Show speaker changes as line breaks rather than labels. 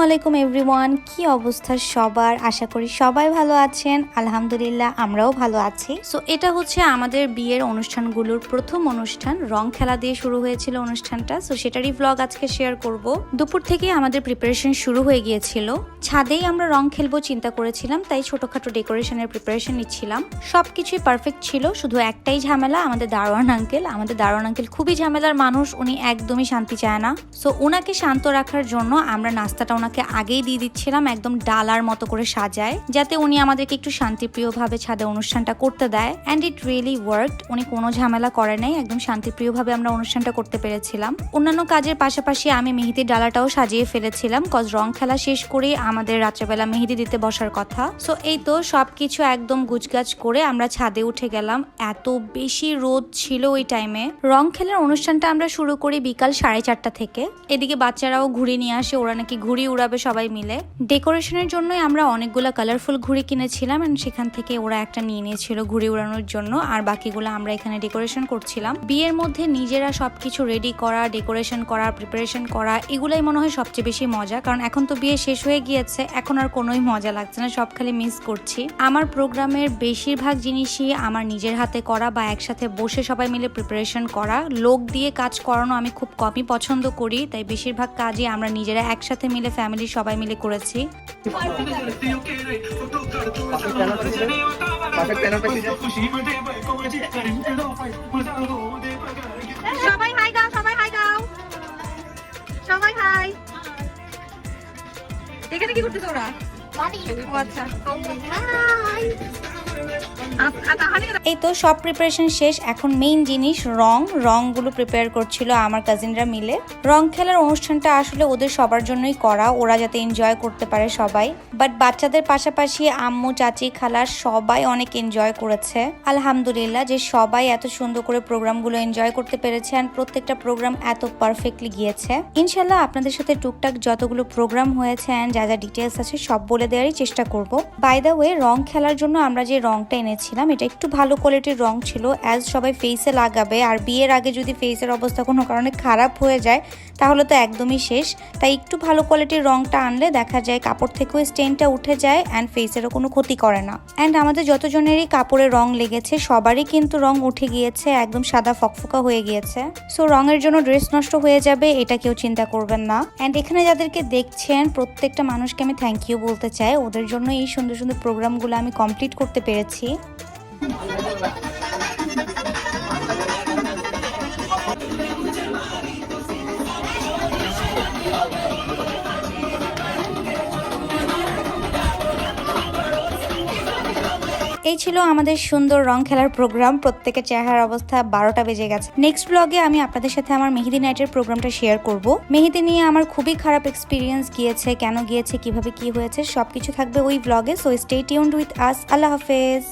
আলাইকুম এভরিওয়ান কি অবস্থা সবার? আশা করি সবাই ভালো আছেন। আলহামদুলিল্লাহ, আমরাও ভালো আছি। সো এটা হচ্ছে আমাদের বিয়ের অনুষ্ঠানগুলোর প্রথম অনুষ্ঠান। রং খেলা দিয়ে শুরু হয়েছিল অনুষ্ঠানটা। সো সেটারই ব্লগ আজকে শেয়ার করব। দুপুর থেকে আমাদের প্রিপারেশন শুরু হয়ে গিয়েছিল। ছাদেই আমরা রং খেলব চিন্তা করেছিলাম, তাই ছোটখাটো ডেকোরেশনের প্রিপারেশন নিচ্ছিলাম। সবকিছুই পারফেক্ট ছিল, শুধু একটাই ঝামেলা, আমাদের দারোয়ান আঙ্কেল আমাদের দারোয়ান আঙ্কেল খুবই ঝামেলার মানুষ, উনি একদমই শান্তি চায় না। সো ওনাকে শান্ত রাখার জন্য আমরা নাস্তাটা ওনাকে আগেই দিয়ে দিচ্ছিলাম একদম ডালার মতো করে সাজায়, যাতে উনি আমাদেরকে একটু শান্তিপ্রিয়ভাবে ছাদে অনুষ্ঠানটা করতে দেয়। অ্যান্ড ইট রিয়েলি ওয়ার্কড উনি কোনো ঝামেলা করে নাই, একদম শান্তিপ্রিয়ভাবে আমরা অনুষ্ঠানটা করতে পেরেছিলাম। অন্যান্য কাজের পাশাপাশি আমি মেহেদির ডালাটাও সাজিয়ে ফেলেছিলাম কজ রং খেলা শেষ করে আমাদের রাত্রেবেলা মেহেদি দিতে বসার কথা। সো এই তো সবকিছু একদম গুছগাছ করে আমরা ছাদে উঠে গেলাম। এত বেশি রোদ ছিল ওই টাইমে। রং খেলার অনুষ্ঠানটা আমরা শুরু করি বিকাল সাড়ে চারটা থেকে। এদিকে বাচ্চারাও ঘুড়ি নিয়ে আসে, ওরা নাকি ঘুড়ি উড়াবে সবাই মিলে। ডেকোরেশনের জন্যই আমরা অনেকগুলো কালারফুল ঘুড়ি কিনেছিলাম and সেখান থেকে ওরা একটা নিয়ে নিয়েছিল ঘুড়ি উড়ানোর জন্য। আর বাকিগুলো আমরা এখানে ডেকোরেশন করছিলাম। বিয়ের মধ্যে নিজেরা সবকিছু রেডি করা ডেকোরেশন করা প্রিপারেশন করা, এগুলাই মনে হয় সবচেয়ে বেশি মজা। কারণ এখন তো বিয়ে শেষ হয়ে গিয়েছে, এখন আর কোনোই মজা লাগছে না, সব খালি মিস করছি। আমার প্রোগ্রামের বেশিরভাগ জিনিসই আমার নিজের হাতে করা বা একসাথে বসে সবাই মিলে প্রিপারেশন করা। লোক দিয়ে কাজ করানো আমি খুব কমই পছন্দ করি, তাই বেশিরভাগ কাজই আমরা নিজেরা একসাথে মিলে ফ্যামিলির সবাই মিলে করেছি।
সবাই হাই সবাই সবাই এখানে কি করতেছ ওরা?
এই তো সব প্রিপারেশন শেষ। এখন মেইন জিনিস রং। রংগুলো প্রিপেয়ার করছিল আমার কাজিনরা মিলে। রং খেলার অনুষ্ঠানটা আসলে ওদের সবার জন্যই করা। ওরা যাতে এনজয় করতে পারে সবাই। বাট বাচ্চাদের পাশাপাশি আম্মু, চাচি খালার সবাই অনেক এনজয় করেছে। আলহামদুলিল্লাহ যে সবাই এত সুন্দর করে প্রোগ্রামগুলো এনজয় করতে পেরেছে আর প্রত্যেকটা প্রোগ্রাম এত পারফেক্টলি গিয়েছে। ইনশাল্লাহ আপনাদের সাথে টুকটাক যতগুলো প্রোগ্রাম হয়েছে and যা যা ডিটেলস আছে সব বলে দেওয়ারই চেষ্টা করব। বাই দ্য ওয়ে রং খেলার জন্য আমরা যে রংটা এনেছিলাম, এটা একটু ভালো কোয়ালিটির রং ছিল। অ্যাজ সবাই ফেসে লাগাবে, আর বিয়ের আগে যদি ফেসের অবস্থা কোনো কারণে খারাপ হয়ে যায়, তাহলে তো একদমই শেষ। তাই একটু ভালো কোয়ালিটির রংটা আনলে দেখা যায় কাপড় থেকেও স্টেনটা উঠে যায় অ্যান্ড ফেসেরও কোনো ক্ষতি করে না। অ্যান্ড আমাদের যতজনেরই কাপড়ে রং লেগেছে, সবারই কিন্তু রং উঠে গিয়েছে, একদম সাদা ফকফকা হয়ে গিয়েছে। সো রঙের জন্য ড্রেস নষ্ট হয়ে যাবে, এটা কেউ চিন্তা করবেন না। অ্যান্ড এখানে যাদেরকে দেখছেন, প্রত্যেকটা মানুষকে আমি থ্যাংক ইউ বলতে চাই ওদের জন্য এই সুন্দর সুন্দর প্রোগ্রামগুলো আমি কমপ্লিট করতে পেরেছি। এই ছিল আমাদের সুন্দর রং খেলার প্রোগ্রাম প্রত্যেকের চেহারার অবস্থা বারোটা বেজে গেছে। নেক্সট ব্লগে আমি আপনাদের সাথে আমার মেহেদি নাইটের প্রোগ্রামটা শেয়ার করব। মেহেদি নিয়ে আমার খুবই খারাপ এক্সপিরিয়েন্স গিয়েছে, কেন গিয়েছে, কীভাবে কি হয়েছে, সবকিছু থাকবে ওই ব্লগে so stay tuned with us আল্লাহ হাফেজ।